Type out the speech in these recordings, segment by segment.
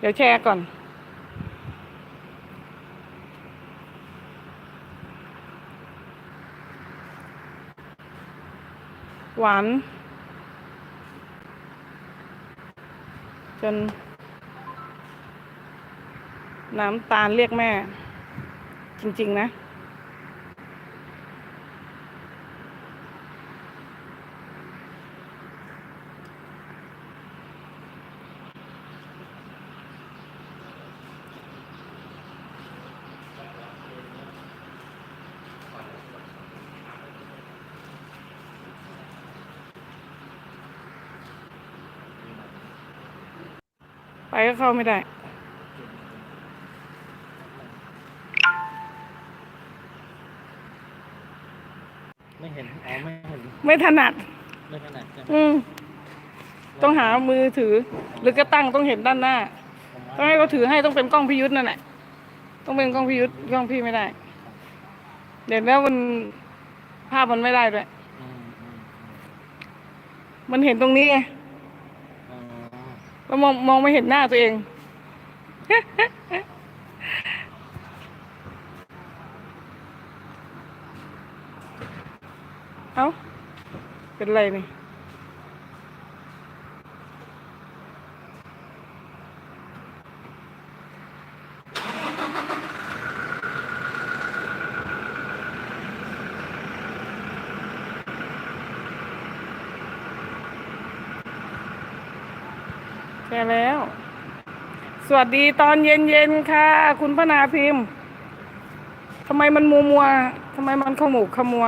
เดี๋ยวแชร์ก่อน หวาน จน น้ำตาลเรียกแม่ จริง ๆ นะ ก็เข้าไม่ได้ ไม่เห็น อ๋อ ไม่เห็น ไม่ถนัด ไม่ขนาดใช่ไหมอืมต้องหามือถือ หรือก็ตั้งต้องเห็นด้านหน้า ต้องให้เขาถือให้ต้องเป็นกล้องพิยุทธ์นั่นแหละ ต้องเป็นกล้องพิยุทธ์กล้องพี่ไม่ได้ เดี๋ยวแล้วมันภาพมันไม่ได้ด้วย อืมอืมมันเห็นตรงนี้ไงอืมอ๋อ แล้วมองมองไม่เห็นหน้าตัวเอง เอ้า เป็นไรนี่ แช่แล้ว สวัสดีตอนเย็นๆค่ะ คุณพนาพิมพ์ทำไมมันมัวมัวทำไมมันขมุกขมัว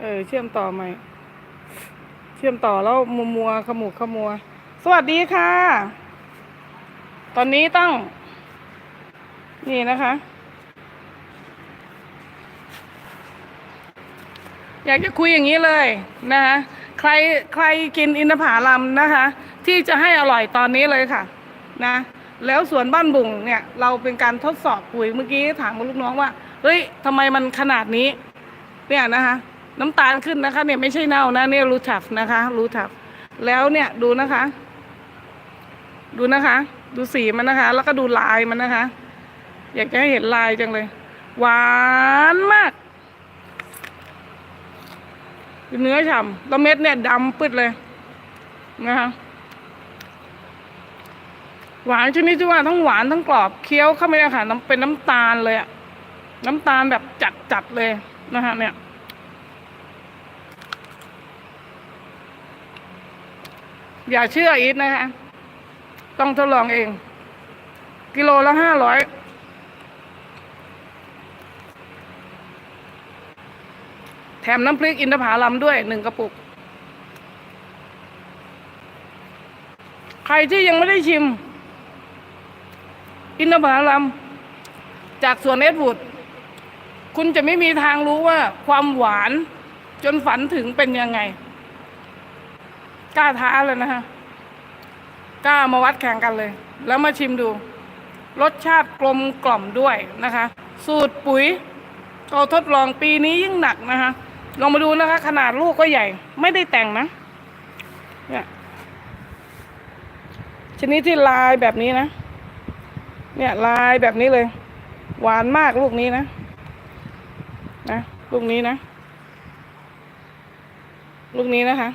เออ เชื่อมต่อไหม เชื่อมต่อแล้วมัวมัวขมุกขมัว สวัสดีค่ะ ตอนนี้ต้อง นี่นะคะ อยากจะคุยอย่างนี้เลยนะคะใครใครกินอินทผลัมนะคะ ที่จะให้อร่อยตอนนี้เลยค่ะ นะ แล้วสวนบ้านบุ่งเนี่ย เราเป็นการทดสอบปุ๋ยเมื่อกี้ถามลูกน้องว่าเฮ้ยทำไมมันขนาดนี้ เนี่ยนะคะ น้ำตาลขึ้นนะคะ เนี่ยไม่ใช่เน่านะเนี่ยรูทับนะคะ รูทับ แล้วเนี่ยดูนะคะ ดูนะคะ ดูสีมันนะคะ แล้วก็ดูลายมันนะคะ อยากจะให้เห็นลายจังเลย หวานมาก เนื้อฉ่ำแล้วเม็ดเนี่ยดำปึ๊ดเลยนะคะหวานชนิดที่ว่าทั้งหวานทั้งกรอบเคี้ยวเข้าไม่ได้ค่ะน้ำเป็นน้ำตาลเลยอะน้ำตาลแบบจัดจัดๆเลยนะคะเนี่ยอย่าเชื่ออีทนะคะ ต้องทดลองเอง กิโลละห้าร้อย แถมน้ำพริกอินทผลัมด้วยหนึ่งกระปุก ใครที่ยังไม่ได้ชิม อินทผลัมจากสวนเอสวูดคุณจะไม่มีทางรู้ว่าความหวานจนฝันถึงเป็นยังไง กล้าท้าเลยนะฮะ กล้ามาวัดแข่งกันเลย แล้วมาชิมดู รสชาติกลมกล่อมด้วยนะคะ สูตรปุ๋ยเราทดลองปีนี้ยิ่งหนักนะคะ ลองมาดูนะคะ ขนาดลูกก็ใหญ่ ไม่ได้แต่งนะ เนี่ย ชนิดที่ลายแบบนี้นะ เนี่ยลายแบบนี้เลย หวานมากลูกนี้นะ นะ ลูกนี้นะ ลูกนี้นะคะ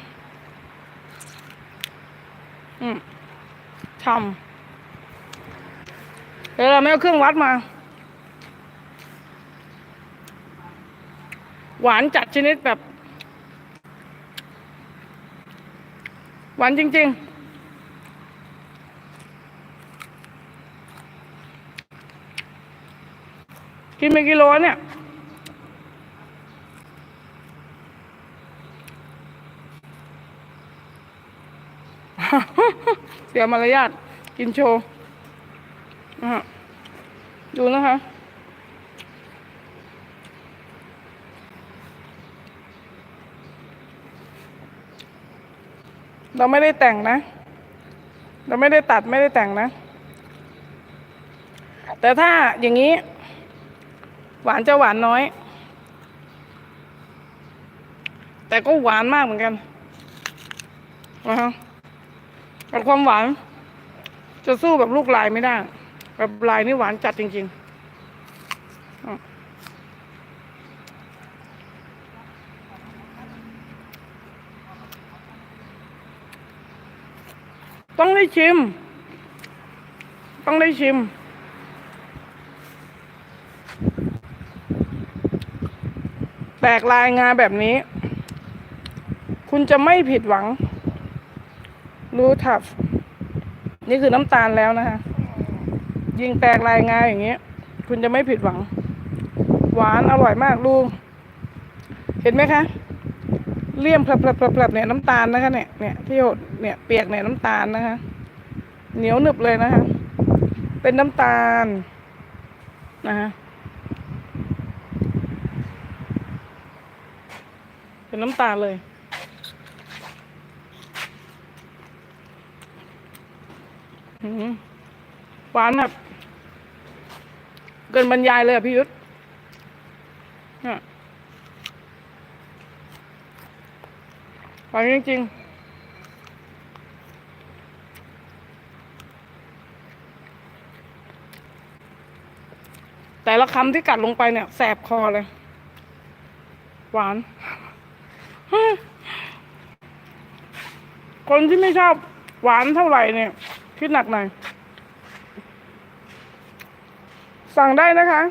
อืมทำเดี๋ยวเราไม่เอาเครื่องวัดมา หวานจัดชนิดแบบ หวานจริง ๆกินไปกิโลเนี่ย เสียมารยาทกินโชว์ดูนะคะ เราไม่ได้แต่งนะ เราไม่ได้ตัดไม่ได้แต่งนะ แต่ถ้าอย่างนี้ หวานจะหวานน้อย แต่ก็หวานมากเหมือนกันนะฮะแต่ความหวาน จะสู้กับลูกลายไม่ได้ แบบลายนี่หวานจัดจริง ๆ ต้องได้ชิม ต้องได้ชิม แตกลายงาแบบนี้ คุณจะไม่ผิดหวัง รู้ทับ นี่คือน้ำตาลแล้วนะคะ ยิงแตกลายงาอย่างเงี้ย คุณจะไม่ผิดหวัง หวานอร่อยมากลูกเห็นไหมคะ เลี่ยมพลับๆๆเนี่ยน้ำตาลนะคะเนี่ย เนี่ยที่หด เนี่ยเปียกเนี่ยน้ำตาลนะคะ เหนียวหนึบเลยนะคะ เป็นน้ำตาลนะคะเป็นน้ำตาลเลย หวานแบบเกินบรรยายเลยอะพี่ยุทธหวานจริงๆ แต่ละคำที่กัดลงไปเนี่ย แสบคอเลย หวาน คนที่ไม่ชอบหวานเท่าไหร่เนี่ย คิดหนักหน่อย สั่งได้นะคะ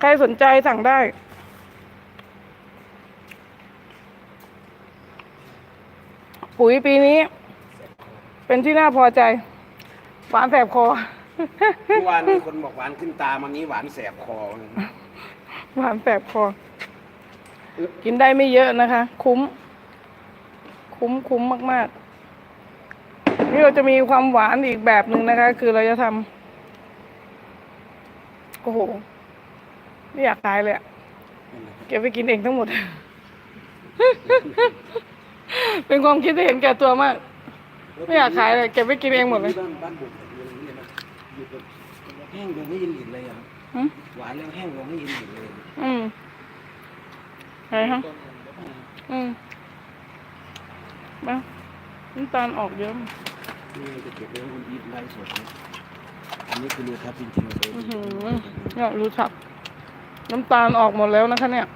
ใครสนใจสั่งได้ปุ๋ยปีนี้ เป็นที่น่าพอใจ หวานแสบคอ เมื่อวานมีคนบอกหวานขึ้นตาวันนี้หวานแสบคอ หวานแสบคอ กินได้ไม่เยอะนะคะ คุ้ม คุ้มคุ้มมาก ๆ นี่เราจะมีความหวานอีกแบบหนึ่งนะคะ คือเราจะทำโอ้โหไม่อยากตายเลยอะเก็บไปกินเองทั้งหมด เป็นความคิดที่เห็นแก่ตัวมาก ไม่อยากขายเลยเก็บไปกินเองหมดเลย บ้านบ้านบุก อยู่แบบแห้งลงไม่ยินดินเลยอะครับหืมหวานแล้วแห้งลงไม่ยินดินเลยอืมไหนฮะอืมมาน้ำตาลออกเยอะนี่จะเก็บไว้ให้คุณอีทไล่สดนะอันนี้คือรูทับจริงๆเลยอื้อหือเนี่ยรู้ชัก น้ำตาลออกหมดแล้วนะคะ เนี่ย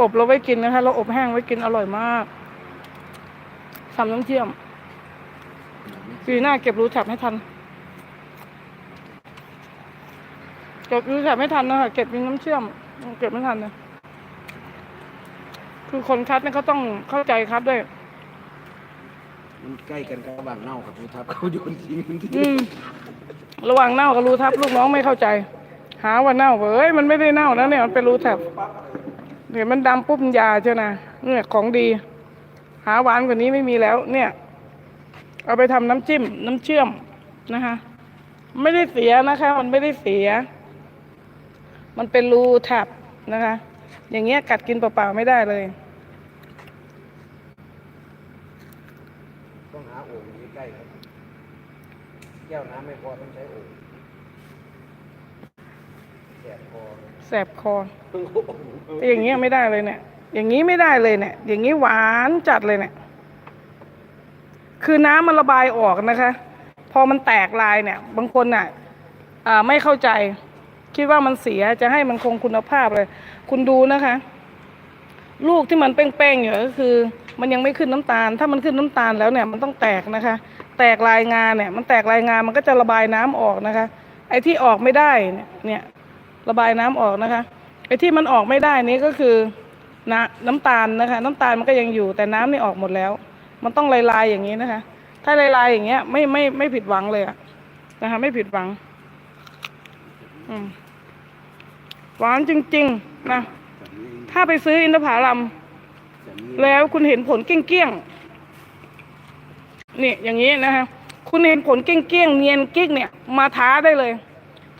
อบเราไว้กินนะคะ เราอบแห้งไว้กินอร่อยมากทำน้ำเชื่อมปีหน้าเก็บรู้ฉับให้ทัน เก็บรู้ฉับไม่ทันนะคะเก็บเป็นน้ำเชื่อม เก็บไม่ทันเลยคือคนคัดเนี่ยเขาต้องเข้าใจคัดด้วย มันใกล้กันกับระหว่างเน่ากับรูทับเขาโยนทิ้งมันที่อืมระหว่างเน่ากับรูทับลูกน้องไม่เข้าใจ หาว่าเน่าเอ้ยมันไม่ได้เน่านะเนี่ยมันเป็นรูทับเดี๋ยวมันดำปุ๊บมันยาเจ้านะเนี่ยของดี หาหวานกว่านี้ไม่มีแล้ว เนี่ย เอาไปทำน้ำจิ้ม น้ำเชื่อมนะคะ ไม่ได้เสียนะคะ มันไม่ได้เสีย มันเป็นรูทับนะคะ อย่างเงี้ยกัดกินเปล่าๆไม่ได้เลย ต้องหาโอ่งอยู่ใกล้ๆครับแก้วน้ำไม่พอต้องใช้โอ่งแสบคอแสบคอแต่อย่างเงี้ยไม่ได้เลยเนี่ย อย่างนี้ไม่ได้เลยเนี่ย อย่างนี้หวานจัดเลยเนี่ย คือน้ำมันระบายออกนะคะ พอมันแตกลายเนี่ย บางคนน่ะอ่าไม่เข้าใจ คิดว่ามันเสียจะให้มันคงคุณภาพเลย คุณดูนะคะ ลูกที่มันเป้งๆอยู่ก็คือ มันยังไม่ขึ้นน้ำตาล ถ้ามันขึ้นน้ำตาลแล้วเนี่ยมันต้องแตกนะคะ แตกลายงานเนี่ย มันแตกลายงานมันก็จะระบายน้ำออกนะคะ ไอ้ที่ออกไม่ได้เนี่ย ระบายน้ำออกนะคะไอ้ที่มันออกไม่ได้นี้ก็คือน้ำน้ำตาลนะคะ น้ำตาลมันก็ยังอยู่แต่น้ำนี่ออกหมดแล้ว มันต้องลายๆอย่างนี้นะคะ ถ้าลายๆอย่างเงี้ย ไม่ไม่ไม่ผิดหวังเลยอะนะคะ ไม่ผิดหวัง อืม หวานจริงๆนะแบบนี้ถ้าไปซื้ออินทผลัมแบบนี้แล้วคุณเห็นผลเกี้ยงๆนี่อย่างนี้นะคะคุณเห็นผลเกี้ยงๆเนียนกิ๊กเนี่ยมาท้าได้เลย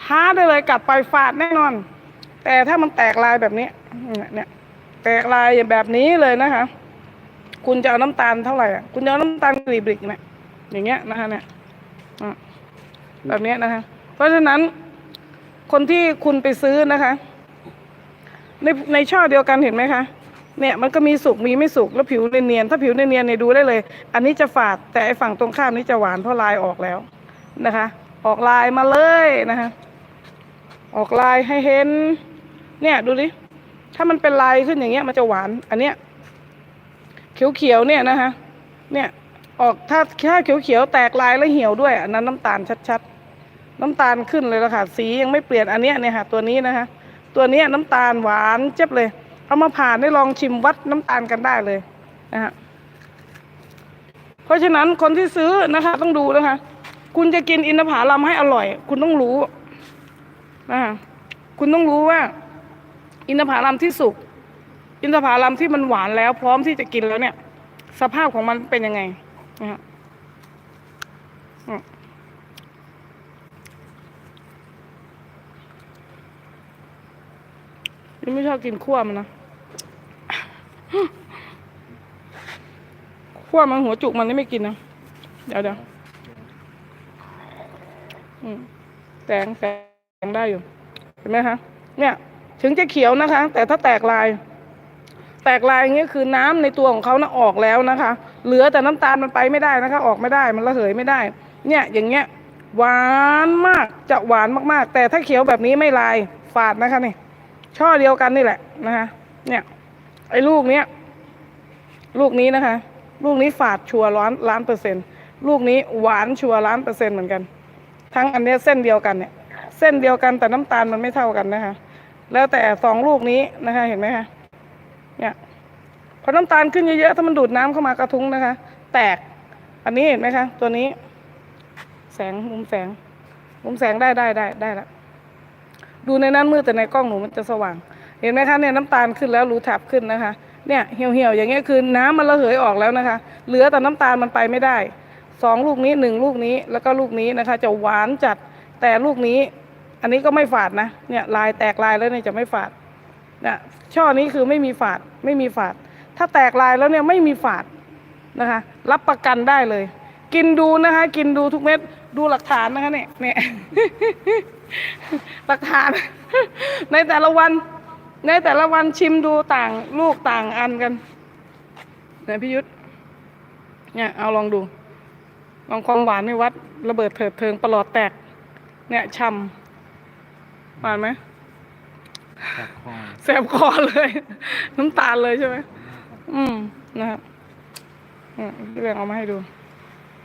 ท้าได้เลยกัดไปฟาดแน่นอน แต่ถ้ามันแตกลายแบบนี้เนี่ยเนี่ยแตกลายแบบนี้เลยนะคะ คุณจะเอาน้ำตาลเท่าไหร่อะคุณจะเอาน้ำตาลกรีบริกเนี่ยอย่างเงี้ยนะคะเนี่ยอะแบบเนี้ยนะคะ เพราะฉะนั้น คนที่คุณไปซื้อนะคะ ในในช่อเดียวกันเห็นไหมคะ เนี่ยมันก็มีสุกมีไม่สุกแล้วผิวเนียนๆถ้าผิวเนียนๆเนี่ยดูได้เลย อันนี้จะฝาดแต่ไอฝั่งตรงข้ามนี้จะหวานเพราะลายออกแล้วนะคะ ออกลายมาเลยนะคะ ออกลายให้เห็น เนี่ยดูดิถ้ามันเป็นลายขึ้นอย่างเงี้ยมันจะหวาน อันเนี้ยเขียวๆเนี่ยนะคะ เนี่ยออกถ้าถ้าเขียวๆแตกลายแล้วเหี่ยวด้วยอันนั้นน้ำตาลชัดๆ น้ำตาลขึ้นเลยละค่ะ สียังไม่เปลี่ยนอันเนี้ยเนี่ยค่ะ ตัวนี้นะคะ ตัวเนี้ยน้ำตาลหวานเจ็บเลย เอามาผ่านได้ลองชิมวัดน้ำตาลกันได้เลยนะฮะเพราะฉะนั้นคนที่ซื้อนะคะ ต้องดูนะคะ คุณจะกินอินทผลัมให้อร่อย คุณต้องรู้นะคะคุณต้องรู้ว่า อินทผลัมที่สุกอินทผลัมที่มันหวานแล้ว พร้อมที่จะกินแล้วเนี่ย สภาพของมันเป็นยังไงนะฮะ ยังไม่ชอบกินขั้วมันนะขั้วมันหัวจุกมันไม่กินนะ เดี๋ยวเดี๋ยวแตงแตงได้อยู่ เห็นไหมคะ เนี่ย ถึงจะเขียวนะคะ แต่ถ้าแตกลาย แตกลายอย่างเงี้ยคือน้ำในตัวของเขานะออกแล้วนะคะ เหลือแต่น้ำตาลมันไปไม่ได้นะคะ ออกไม่ได้ มันระเหยไม่ได้ เนี่ย อย่างเงี้ย หวานมาก จะหวานมากๆ แต่ถ้าเขียวแบบนี้ไม่ลาย ฝาดนะคะนี่ ช่อเดียวกันนี่แหละนะคะเนี่ยไอ้ลูกเนี้ยลูกนี้นะคะ ลูกนี้ฝาดชัวร้านล้านเปอร์เซ็นต์ลูกนี้หวานชัวร์ล้านเปอร์เซ็นต์เหมือนกัน ทั้งอันเนี้ยเส้นเดียวกันเนี่ย เส้นเดียวกันแต่น้ำตาลมันไม่เท่ากันนะคะ แล้วแต่สองลูกนี้นะคะเห็นไหมคะเนี่ยพอน้ำตาลขึ้นเยอะๆถ้ามันดูดน้ำเข้ามากระทุ้งนะคะ แตกอันนี้เห็นไหมคะ ตัวนี้ แสงมุมแสงมุมแสงได้ได้ได้ได้ละ ดูในนั้นมืดแต่ในกล้องหนูมันจะสว่าง เห็นไหมคะเนี่ยน้ำตาลขึ้นแล้วรูแถบขึ้นนะคะเนี่ยเหี่ยวเหี่ยวๆอย่างเงี้ยคือน้ำมันระเหยออกแล้วนะคะ เหลือแต่น้ำตาลมันไปไม่ได้สองลูกนี้หนึ่งลูกนี้แล้วก็ลูกนี้นะคะ จะหวานจัดแต่ลูกนี้ อันนี้ก็ไม่ฝาดนะเนี่ยลายแตกลายแล้วเนี่ยจะไม่ฝาดนะช่อนี้คือไม่มีฝาดไม่มีฝาด ถ้าแตกลายแล้วเนี่ยไม่มีฝาดนะคะ รับประกันได้เลย กินดูนะคะ กินดูทุกเม็ดดูหลักฐานนะคะเนี่ยเนี่ย หลักฐานในแต่ละวัน ในแต่ละวันชิมดูต่างลูกต่างอันกันไหนพี่ยุทธเนี่ยเอาลองดู ลองความหวานไม่วัด ระเบิดเถิดเทิงประหลอดแตก เนี่ยช่ำหวานไหมจากคอแสบคอเลย น้ำตาลเลยใช่ไหมอืมนะครับอืมพี่แบงเอามาให้ดู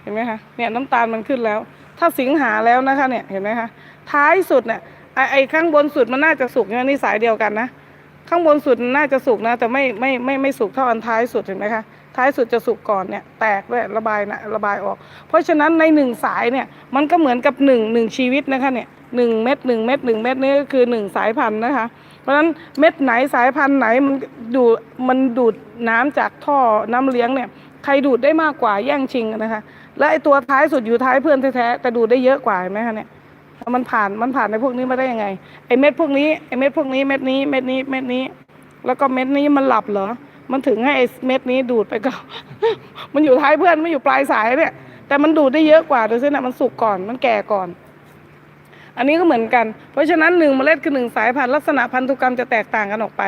เห็นไหมคะเนี่ยน้ำตาลมันขึ้นแล้ว ถ้าสิงหาแล้วนะคะ เนี่ยเห็นไหมคะ ท้ายสุดเนี่ยไอไอข้างบนสุดมันน่าจะสุกเนี่ยนี่สายเดียวกันนะข้างบนสุดน่าจะสุกนะ แต่ไม่ไม่ไม่ไม่สุกเท่าอันท้ายสุดเห็นไหมคะท้ายสุดจะสุกก่อนเนี่ยแตกด้วยระบายนะระบายออก เพราะฉะนั้นในหนึ่งสายเนี่ยมันก็เหมือนกับหนึ่งหนึ่งชีวิตนะคะเนี่ยหนึ่งเม็ดหนึ่งเม็ดหนึ่งเม็ดนี่ก็คือหนึ่งสายพันธุ์นะคะ เพราะฉะนั้นเม็ดไหนสายพันธุ์ไหนมันดูดมันดูดน้ำจากท่อน้ำเลี้ยงเนี่ยใครดูดได้มากกว่าแย่งชิงนะคะ และไอตัวท้ายสุดอยู่ท้ายเพื่อนแท้แต่ดูดได้เยอะกว่าไหมคะเนี่ย แล้วมันผ่านมันผ่านในพวกนี้มาได้ยังไงไอเม็ดพวกนี้ไอเม็ดพวกนี้เม็ดนี้เม็ดนี้เม็ดนี้ แล้วก็เม็ดนี้มันหลับเหรอ มันถึงให้ไอเม็ดนี้ดูดไปก็ มันอยู่ท้ายเพื่อนไม่อยู่ปลายสายเนี่ย แต่มันดูดได้เยอะกว่าโดยเส้นน่ะมันสุกก่อนมันแก่ก่อน อันนี้ก็เหมือนกัน เพราะฉะนั้นหนึ่งเมล็ดคือหนึ่งสายพันธุ์ลักษณะพันธุกรรมจะแตกต่างกันออกไป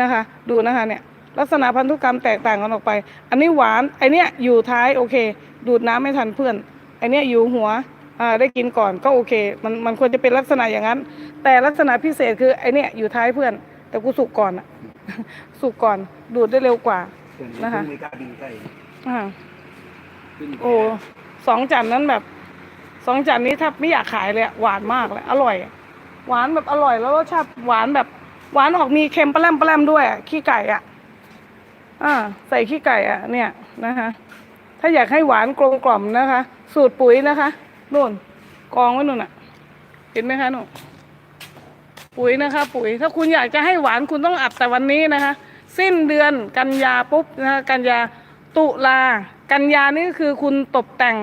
นะคะ ดูนะคะเนี่ยลักษณะพันธุกรรมแตกต่างกันออกไป อันนี้หวานไอเนี้ยอยู่ท้ายโอเค ดูดน้ำไม่ทันเพื่อนไอเนี้ยอยู่หัว ได้กินก่อนก็โอเค มันมันควรจะเป็นลักษณะอย่างนั้น แต่ลักษณะพิเศษคือไอเนี้ยอยู่ท้ายเพื่อน แต่กูสุกก่อนอะสุกก่อนดูดได้เร็วกว่า นะคะไม่กล้าบินใกล้อ่าขึ้นโอ้สองจานนั้นแบบสองจานนี้ถ้าไม่อยากขายเลยอะหวานมากเลย อร่อยอะหวานแบบอร่อยแล้วรสชาติหวานแบบ หวานออกมีเค็มปลาแรมปลาแรมด้วยอะขี้ไก่อะอ่าใส่ขี้ไก่อะเนี่ยนะคะ ถ้าอยากให้หวานกลมกล่อมนะคะ สูตรปุ๋ยนะคะ นู่นกองไว้นู่นอะเห็นไหมคะนู่นปุ๋ยนะคะ ปุ๋ย ถ้าคุณอยากจะให้หวานคุณต้องอัดแต่วันนี้นะคะ สิ้นเดือนกันยาปุ๊บนะคะกันยาตุลากันยานี่ก็คือคุณตกแต่ง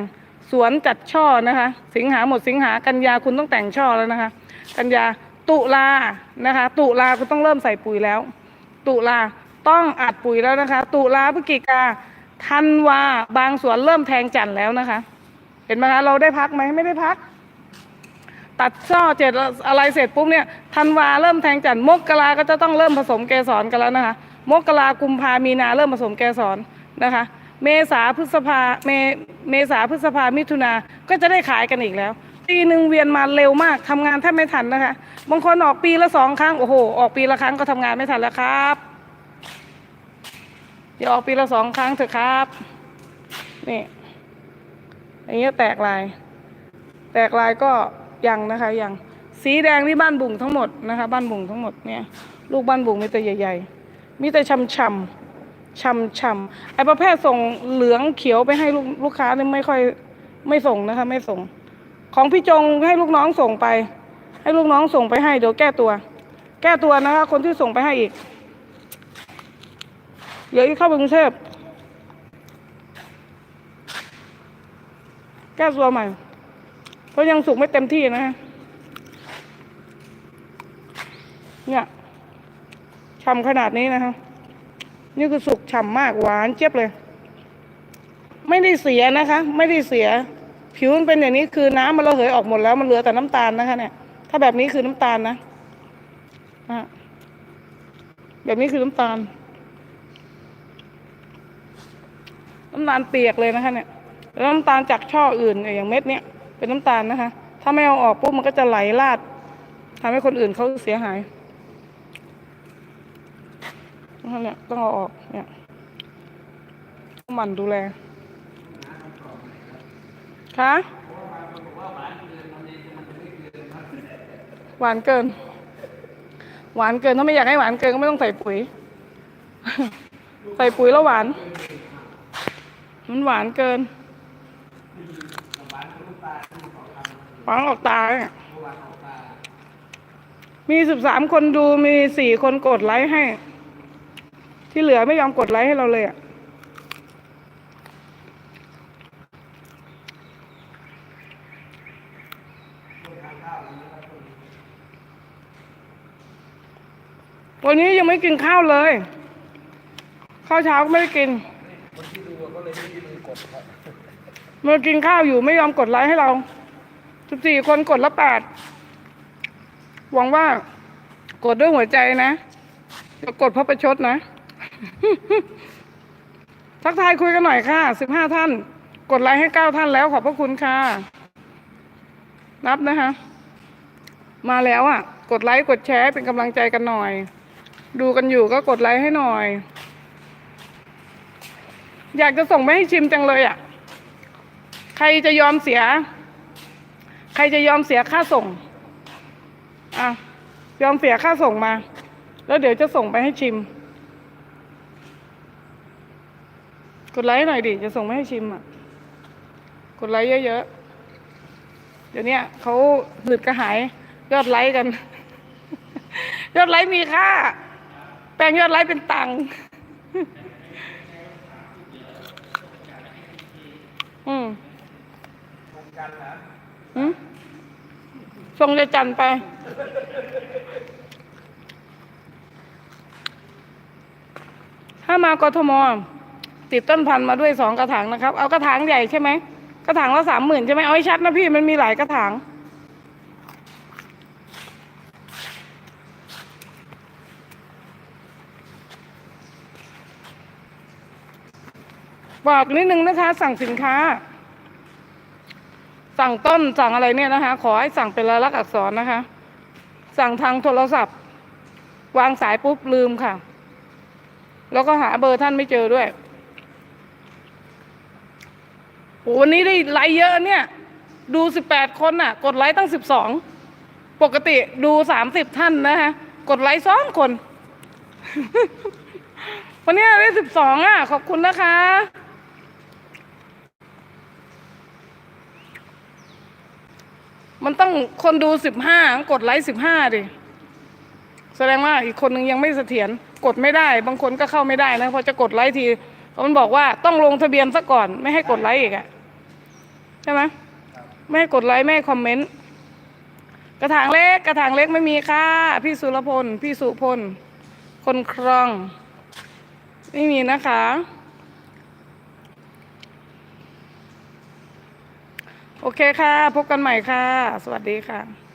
สวนจัดช่อนะคะ สิงหาหมดสิงหากันยาคุณต้องแต่งช่อแล้วนะคะ กันยาตุลานะคะ ตุลาคุณต้องเริ่มใส่ปุ๋ยแล้ว ตุลาต้องอัดปุ๋ยแล้วนะคะ ตุลาพฤศจิกาธันวาบางสวนเริ่มแทงจันทร์แล้วนะคะ เห็นไหมคะเราได้พักไหมไม่ได้พัก ตัดช่อเจ็ดอะไรเสร็จปุ๊บเนี่ยธันวาเริ่มแทงจันมกราก็จะต้องเริ่มผสมเกสรกันแล้วนะคะมกรากุมภามีนาเริ่มผสมเกสรนะคะ เมษาพฤษภาเมเมษาพฤษภามิถุนาก็จะได้ขายกันอีกแล้วปีหนึ่งเวียนมาเร็วมากทำงานแทบไม่ทันนะคะบางคนออกปีละสองครั้งโอ้โหออกปีละครั้งก็ทำงานไม่ทันแล้วครับอย่าออกปีละสองครั้งเถอะครับนี่ อย่างเงี้ยแตกลาย แตกลายก็ยังนะคะยังสีแดงที่บ้านบุ่งทั้งหมดนะคะ บ้านบุ่งทั้งหมดเนี่ย ลูกบ้านบุ่งมีแต่ใหญ่ ๆ มีแต่ช่ำช่ำช่ำช่ำไอ้ประเภทส่งเหลืองเขียวไปให้ลูกลูกค้านี่ไม่ค่อยไม่ส่งนะคะ ไม่ส่ง ของพี่จงให้ลูกน้องส่งไป ให้ลูกน้องส่งไปให้เดี๋ยวแก้ตัว แก้ตัวนะคะ คนที่ส่งไปให้อีกเดี๋ยวเข้าไปกรุงเทพ แก้ตัวใหม่ เพราะยังสุกไม่เต็มที่นะฮะเนี่ยฉ่ำขนาดนี้นะคะนี่คือสุกฉ่ำมากหวานเจี๊ยบเลย ไม่ได้เสียนะคะ ไม่ได้เสีย ผิวมันเป็นอย่างนี้คือน้ำมันระเหยออกหมดแล้วมันเหลือแต่น้ำตาลนะคะ เนี่ย ถ้าแบบนี้คือน้ำตาลนะนะแบบนี้คือน้ำตาล น้ำตาลเปียกเลยนะคะเนี่ย แล้วน้ำตาลจากช่ออื่นอย่างเม็ดเนี้ยเป็นน้ำตาลนะคะ ถ้าไม่เอาออกปุ๊บมันก็จะไหลลาดทำให้คนอื่นเขาเสียหายนั่นเนี่ต้องเอาออกเนี่ยต้องหมั่นดูแลคะหวานเกิน หวานเกินถ้าไม่อยากให้หวานเกินก็ไม่ต้องใส่ปุ๋ย ใส่ปุ๋ยแล้วหวาน มันหวานเกิน หวานออกตาเนี่ยมีสิบสามคนดูมีสี่คนกดไลค์ให้ ที่เหลือไม่ยอมกดไลค์ให้เราเลยอะวันนี้ยังไม่กินข้าวเลย ข้าวเช้าก็ไม่ได้กินเมื่อกินข้าวอยู่ไม่ยอมกดไลค์ให้เรา สิบสี่คนกดละแปดหวังว่ากดด้วยหัวใจนะจะกดเพราะประชดนะ ทักทายคุยกันหน่อยค่ะสิบห้าท่าน กดไลค์ให้เก้าท่านแล้วขอบพระคุณค่ะ นับนะคะ มาแล้วอะ กดไลค์กดแชร์เป็นกำลังใจกันหน่อย ดูกันอยู่ก็กดไลค์ให้หน่อย อยากจะส่งไปให้ชิมจังเลยอะ ใครจะยอมเสีย ใครจะยอมเสียค่าส่งอะยอมเสียค่าส่งมา แล้วเดี๋ยวจะส่งไปให้ชิม กดไลค์หน่อยดิ จะส่งไปให้ชิมอะ กดไลค์เยอะๆ เดี๋ยวนี้เขาหืดกระหายยอดไลค์กัน ยอดไลค์มีค่า แปลงยอดไลค์เป็นตังค์อืม ส่งจะจันไป ถ้ามากทม ติดต้นพันธุ์มาด้วยสองกระถางนะครับ เอากระถางใหญ่ใช่ไหม กระถางละสามหมื่นใช่ไหมเอาให้ชัดนะพี่มันมีหลายกระถางบอกนิดนึงนะคะ สั่งสินค้า สั่งต้นสั่งอะไรเนี่ยนะคะ ขอให้สั่งเป็นลายลักษณ์อักษรนะคะ สั่งทางโทรศัพท์ วางสายปุ๊บลืมค่ะ แล้วก็หาเบอร์ท่านไม่เจอด้วยโหวันนี้ได้ไลค์เยอะเนี่ย ดูสิบแปดคนน่ะ กดไลค์ตั้งสิบสองปกติดูสามสิบท่านนะคะกดไลค์สองคน วันนี้ได้สิบสองอะ ขอบคุณนะคะ มันต้องคนดูสิบห้ากดไลค์สิบห้าดิ แสดงว่าอีกคนนึงยังไม่เสถียรกดไม่ได้ บางคนก็เข้าไม่ได้นะพอจะกดไลค์ทีมันบอกว่าต้องลงทะเบียนซะก่อน ไม่ให้กดไลค์อีกอะใช่ไหมไม่ให้กดไลค์ไม่ให้คอมเมนต์กระถางเล็กกระถางเล็กไม่มีค่ะ พี่สุรพล พี่สุพล คนครอง ไม่มีนะคะ โอเคค่ะ พบกันใหม่ค่ะ สวัสดีค่ะ